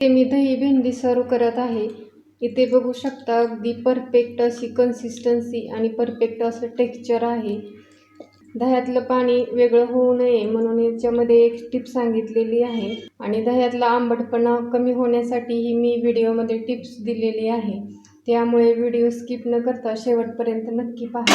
ते मी दही भेंडी सर्व करत आहे. इथे बघू शकता अगदी परफेक्ट अशी कन्सिस्टन्सी आणि परफेक्ट असं टेक्स्चर आहे. दह्यातलं पाणी वेगळं होऊ नये म्हणून याच्यामध्ये एक टिप सांगितलेली आहे. आणि दह्यातला आंबटपणा कमी होण्यासाठी ही मी व्हिडिओमध्ये टिप्स दिलेली आहे. त्यामुळे व्हिडिओ स्किप न करता शेवटपर्यंत नक्की पहा.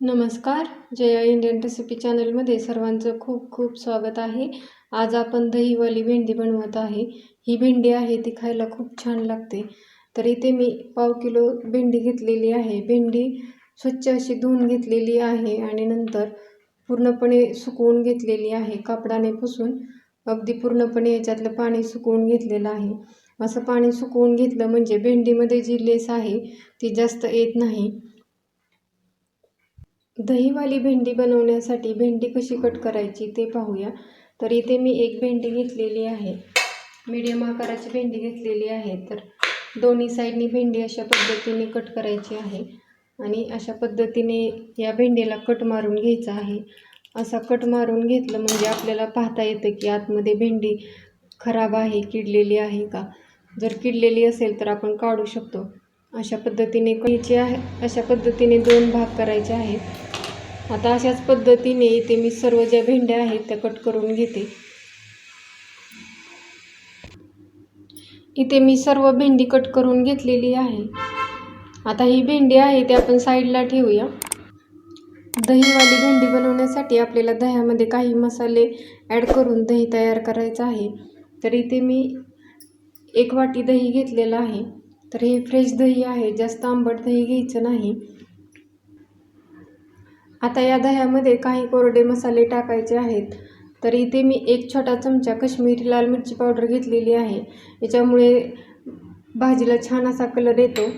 नमस्कार जया इंडियन रेसिपी चॅनलमध्ये सर्वांचं खूप खूप स्वागत आहे. आज आपण दहीवाली भेंडी बनवत आहे. ही भेंडी आहे ती खायला खूप छान लागते. तर इथे मी पाव किलो भेंडी घेतलेली आहे. भेंडी स्वच्छ अशी धुवून घेतलेली आहे आणि नंतर पूर्णपणे सुकवून घेतलेली आहे. कापडाने पुसून अगदी पूर्णपणे याच्यातलं पाणी सुकवून घेतलेलं आहे. असं पाणी सुकवून घेतलं म्हणजे भेंडीमध्ये जी लेस आहे ती जास्त येत नाही. दहीवाली भेंडी बनवण्यासाठी भेंडी कशी कट करायची ते पाहूया. तर इथे मी एक भेंडी घेतलेली आहे. मीडियम आकाराची भेंडी घेतलेली आहे तर दोन्ही साईडनी भेंडी अशा पद्धतीने कट करायची आहे. आणि अशा पद्धतीने या भेंडीला कट मारून घ्यायचा आहे. असा कट मारून घेतलं म्हणजे आपल्याला पाहता येतं की आतमध्ये भेंडी खराब आहे किडलेली आहे का? जर किडलेली असेल तर आपण काढू शकतो. अशा पद्धतीने घ्यायची आहे. अशा पद्धतीने दोन भाग करायचे आहेत. आता अशाच पद्धतीने इथे मी सर्व ज्या भेंड्या आहेत त्या कट करून घेते. इथे मी सर्व भेंडी कट करून घेतलेली आहे. आता ही भेंडी आहे ती आपण साईडला ठेवूया. दहीवाली भेंडी बनवण्यासाठी आपल्याला दह्यामध्ये काही मसाले ॲड करून दही तयार करायचं आहे. तर इथे मी एक वाटी दही घेतलेलं आहे. तर हे फ्रेश दही आहे जास्त आंबट दही घ्यायचं नाही. आता या दह्यामध्ये काही कोरडे मसाले टाकायचे आहेत. तर इथे मी एक छोटा चमचा कश्मीरी लाल मिरची पावडर घेतलेली आहे. याच्यामुळे भाजीला छान असा कलर येतो.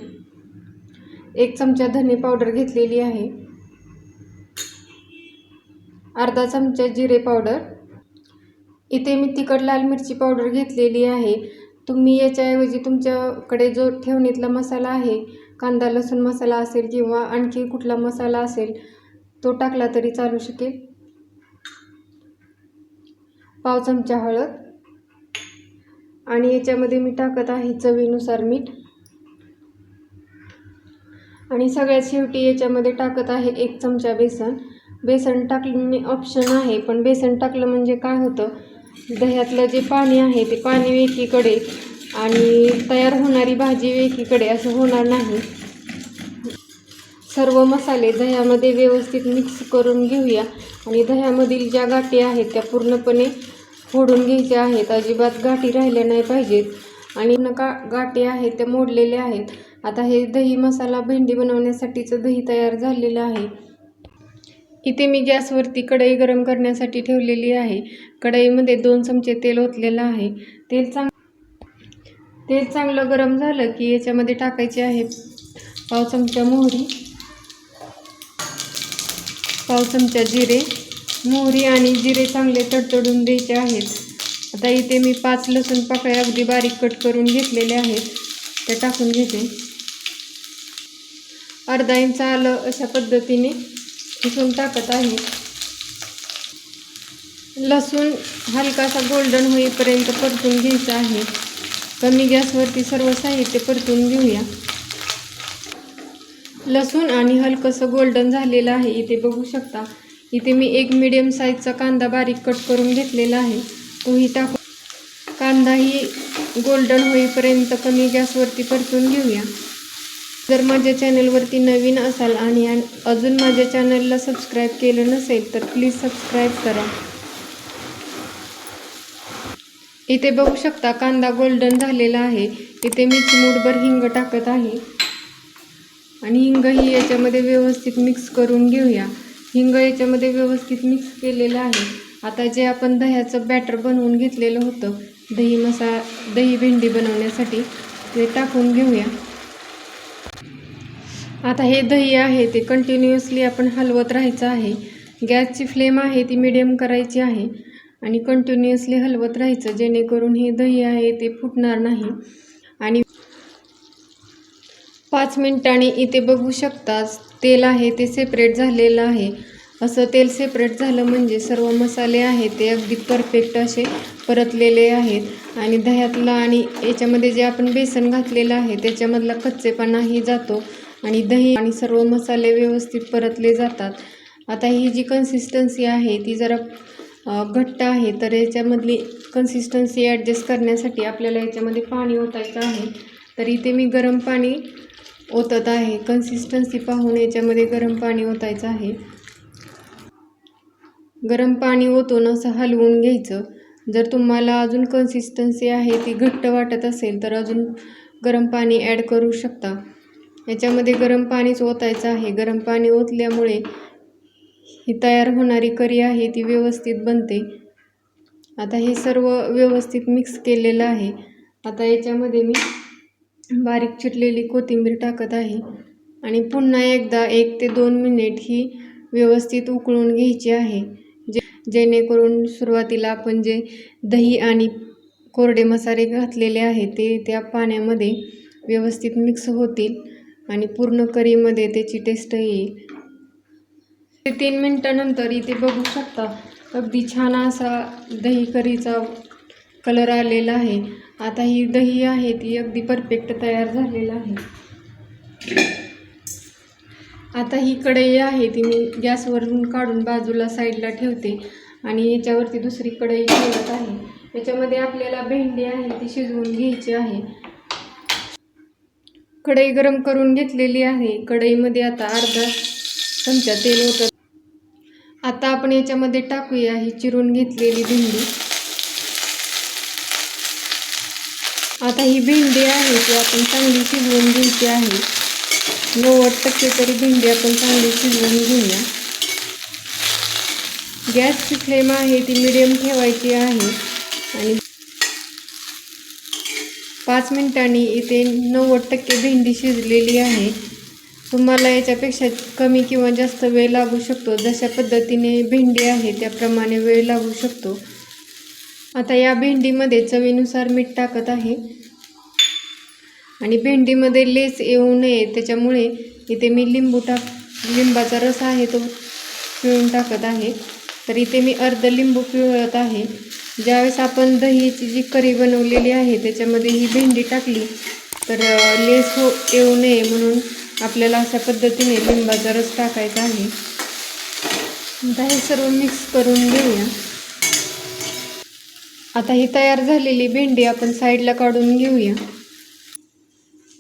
एक चमचा धने पावडर घेतलेली आहे. अर्धा चमचा जिरे पावडर. इथे मी तिखट लाल मिरची पावडर घेतलेली आहे. तुम्ही याच्याऐवजी तुमच्याकडे जो ठेवणीतला मसाला आहे कांदा लसूण मसाला असेल किंवा आणखी कुठला मसाला असेल तो टाकला तरी चालू शकेल. पाव चमचा हळद. आणि याच्यामध्ये मी टाकत आहे चवीनुसार मीठ. आणि सगळ्यात शेवटी याच्यामध्ये टाकत आहे एक चमचा बेसन. बेसन टाकणे ऑप्शन आहे पण बेसन टाकलं म्हणजे काय होतं? दह्यातलं जे पाणी आहे ते पाणी एकीकडे आणि तयार होणारी भाजी एकीकडे असं होणार नाही. सर्व मसाले दह्यामध्ये व्यवस्थित मिक्स करून घेऊया. आणि दह्यामधील ज्या गाठी आहेत त्या पूर्णपणे फोडून घ्यायचे आहेत. अजिबात गाठी राहिल्या नाही पाहिजेत. आणि नका गाठी आहेत त्या मोडलेल्या आहेत. आता हे दही मसाला भेंडी बनवण्यासाठीचं दही तयार झालेलं आहे. इथे मी गॅसवरती कढई गरम करण्यासाठी ठेवलेली आहे. कढईमध्ये दोन चमचे तेल ओतलेलं आहे. तेल चांग तेल चांगलं गरम झालं की याच्यामध्ये टाकायचे आहे पाव चमचा मोहरी पाव चमचा जिरे मोहरी आणि जिरे चांगले तडतडून द्यायचे आहेत. आता इथे मी पाच लसूण पाकळ्या अगदी बारीक कट करून घेतलेले आहेत. ते टाकून घेते. अर्धा इंच आलं अशा पद्धतीने किसून टाकत आहे. लसूण हलकासा गोल्डन होईपर्यंत परतून घ्यायचं आहे. कमी गॅसवरती सर्व साहित्य परतून घेऊया. लसूण आणि हलकंसं गोल्डन झालेलं आहे. इथे बघू शकता इथे मी एक मिडियम साईजचा कांदा बारीक कट करून घेतलेला आहे. तोही टाकू. कांदाही गोल्डन होईपर्यंत कमी गॅसवरती परतून घेऊया. जर माझ्या चॅनलवरती नवीन असाल आणि अजून माझ्या चॅनलला सबस्क्राईब केलं नसेल तर प्लीज सबस्क्राईब करा. इथे बघू शकता कांदा गोल्डन झालेला आहे. इथे मी चिमूटभर हिंग टाकत आहे. आणि हिंगही याच्यामध्ये व्यवस्थित मिक्स करून घेऊया. हिंग याच्यामध्ये व्यवस्थित मिक्स केलेलं आहे. आता जे आपण दह्याचं बॅटर बनवून घेतलेलं होतं दही मसा दही भेंडी बनवण्यासाठी ते टाकून घेऊया. आता हे दही आहे ते कंटिन्युअसली आपण हलवत राहायचं आहे. गॅसची फ्लेम आहे ती मिडियम करायची आहे. आणि कंटिन्युअसली हलवत राहायचं जेणेकरून हे दही आहे ते फुटणार नाही. पाच मिनिटांनी इथे बघू शकतात तेल आहे ते सेपरेट झालेलं आहे. असं तेल सेपरेट झालं म्हणजे सर्व मसाले आहेत ते अगदी परफेक्ट असे परतलेले आहेत. आणि दह्यातला आणि याच्यामध्ये जे आपण बेसन घातलेलं आहे त्याच्यामधला कच्चेपणाही जातो. आणि दही आणि सर्व मसाले व्यवस्थित परतले जातात. आता ही जी कन्सिस्टन्सी आहे ती जरा घट्ट आहे तर याच्यामधली कन्सिस्टन्सी ॲडजस्ट करण्यासाठी आपल्याला याच्यामध्ये पाणी ओतायचं आहे. तर इथे मी गरम पाणी ओतत आहे. कन्सिस्टन्सी पाहून याच्यामध्ये गरम पाणी ओतायचं आहे. गरम पाणी ओतून असं हलवून घ्यायचं. जर तुम्हाला अजून कन्सिस्टन्सी आहे ती घट्ट वाटत असेल तर अजून गरम पाणी ॲड करू शकता. याच्यामध्ये गरम पाणीच ओतायचं आहे. गरम पाणी ओतल्यामुळे ही तयार होणारी करी आहे ती व्यवस्थित बनते. आता हे सर्व व्यवस्थित मिक्स केलेलं आहे. आता याच्यामध्ये मी बारीक चिरलेली कोथिंबीर टाकत आहे आणि पुन्हा एकदा एक ते दोन मिनिट ही व्यवस्थित उकळून घ्यायची आहे. जे जेणेकरून सुरुवातीला आपण जे दही आणि कोरडे मसाले घातलेले आहे ते त्या पाण्यामध्ये व्यवस्थित मिक्स होतील आणि पूर्ण करीमध्ये त्याची टेस्ट येईल. ते तीन मिनटानंतर इथे बघू शकता अगदी छान असा दही करीचा कलर आलेला आहे. आता ही दही आहे ती अगदी परफेक्ट तयार झालेला आहे. आता ही कढई आहे ती मी गॅसवरून काढून बाजूला साईडला ठेवते आणि याच्यावरती दुसरी कढई ठेवत आहे. याच्यामध्ये आपल्याला भेंडी आहे ती शिजवून घ्यायची आहे. कढई गरम करून घेतलेली आहे. कढईमध्ये आता अर्धा चमचा तेल होतं आता आपण याच्यामध्ये टाकूया ही चिरून घेतलेली भेंडी. आता ही भेंडी आहे ती आपण चांगली शिजवून घ्यायची आहे. नव्वद टक्के तरी भेंडी आपण चांगली शिजवून घेऊया. गॅसची फ्लेम आहे ती मिडियम ठेवायची आहे. आणि पाच मिनिटांनी इथे नव्वद टक्के भेंडी शिजलेली आहे. तुम्हाला याच्यापेक्षा कमी किंवा जास्त वेळ लागू शकतो. जशा पद्धतीने भेंडी आहे त्याप्रमाणे वेळ लागू शकतो. आता या भेंडीमध्ये चवीनुसार मीठ टाकत आहे. आणि भेंडीमध्ये लेस येऊ नये त्याच्यामुळे इथे मी लिंबू टाक लिंबाचा रस आहे तो पिळून टाकत आहे. तर इथे मी अर्ध लिंबू पिळत आहे. ज्यावेळेस आपण दहीची जी करी बनवलेली आहे त्याच्यामध्ये ही भेंडी टाकली तर लेस हो येऊ नये म्हणून आपल्याला अशा पद्धतीने लिंबाचा रस टाकायचा आहे. आता हे सर्व मिक्स करून घेऊया. आता ही तयार झालेली भेंडी आपण साईडला काढून घेऊया.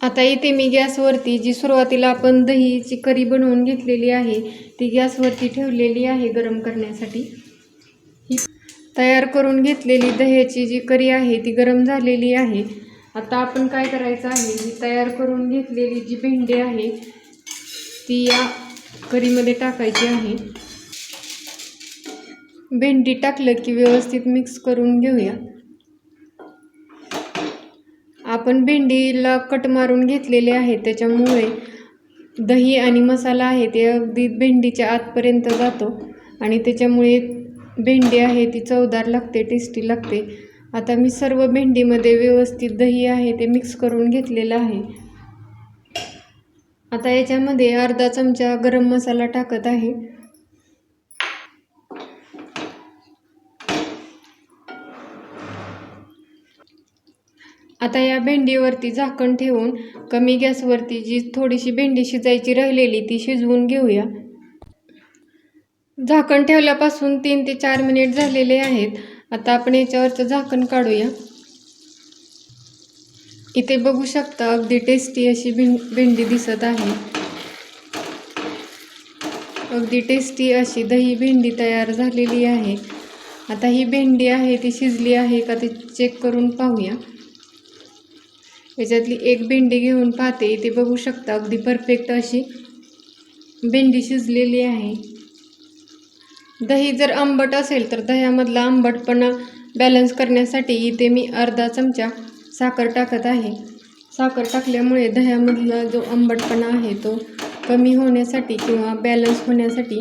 आता इथे मी गॅसवरती जी सुरुवातीला आपण दहीची करी बनवून घेतलेली आहे ती गॅसवरती ठेवलेली आहे गरम करण्यासाठी. ही तयार करून घेतलेली दह्याची जी करी आहे ती गरम झालेली आहे. आता आपण काय करायचं आहे ही तयार करून घेतलेली जी भेंडी आहे ती या करीमध्ये टाकायची आहे. भेंडी टाकलं की व्यवस्थित मिक्स करून घेऊया. आपण भेंडीला कट मारून घेतलेले आहे त्याच्यामुळे दही आणि मसाला आहे ते अगदी भेंडीच्या आतपर्यंत जातो आणि त्याच्यामुळे भेंडी आहे ती चवदार लागते टेस्टी लागते. आता मी सर्व भेंडीमध्ये व्यवस्थित दही आहे ते मिक्स करून घेतलेलं आहे. आता याच्यामध्ये अर्धा चमचा गरम मसाला टाकत आहे. आता या भेंडीवरती झाकण ठेवून कमी गॅसवरती जी थोडीशी भेंडी शिजायची राहिलेली ती शिजवून घेऊया. झाकण ठेवल्यापासून तीन ते चार मिनिट झालेले आहेत. आता आपण याच्यावरचं झाकण काढूया. इथे बघू शकता अगदी टेस्टी अशी भेंडी दिसत आहे. अगदी टेस्टी अशी दही भेंडी तयार झालेली आहे. आता ही भेंडी आहे ती शिजली आहे का ते चेक करून पाहूया. याच्यातली एक भेंडी घेऊन पाहते इथे बघू शकता. अगदी परफेक्ट अशी भेंडी शिजलेली आहे. दही जर आंबट असेल तर दह्यामधला आंबटपणा बॅलन्स करण्यासाठी इथे मी अर्धा चमचा साखर टाकत आहे. साखर टाकल्यामुळे दह्यामधला जो आंबटपणा आहे तो कमी होण्यासाठी किंवा बॅलन्स होण्यासाठी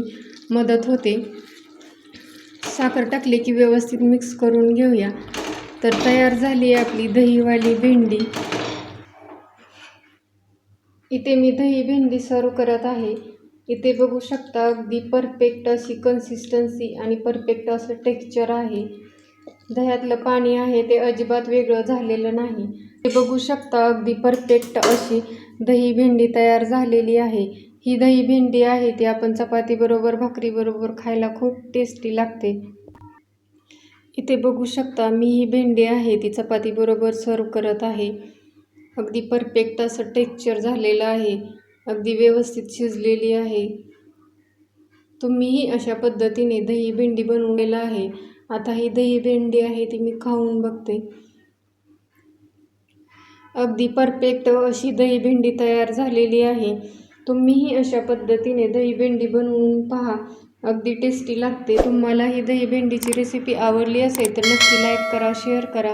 मदत होते. साखर टाकली की व्यवस्थित मिक्स करून घेऊया. तर तयार झाली आपली दहीवाली भेंडी. इथे मी दही भेंडी सर्व करत आहे. इथे बघू शकता अगदी परफेक्ट अशी कन्सिस्टन्सी आणि परफेक्ट असं टेक्स्चर आहे. दह्यातलं पाणी आहे ते अजिबात वेगळं झालेलं नाही. ते बघू शकता अगदी परफेक्ट अशी दही भेंडी तयार झालेली आहे. ही दही भेंडी आहे ती आपण चपातीबरोबर भाकरीबरोबर खायला खूप टेस्टी लागते. इथे बघू शकता मी ही भेंडी आहे ती चपातीबरोबर सर्व करत आहे. अगदी परफेक्ट असं टेक्चर झालेलं आहे. अगदी व्यवस्थित शिजलेली आहे. तुम्हीही अशा पद्धतीने दही भेंडी बनवलेलं आहे. आता ही दही भेंडी आहे ती मी खाऊन बघते. अगदी परफेक्ट अशी दही भेंडी तयार झालेली आहे. तुम्हीही अशा पद्धतीने दही भेंडी बनवून पहा. अगदी टेस्टी लागते. तुम्हाला ही दही भेंडीची रेसिपी आवडली असेल तर नक्की लाईक करा शेअर करा.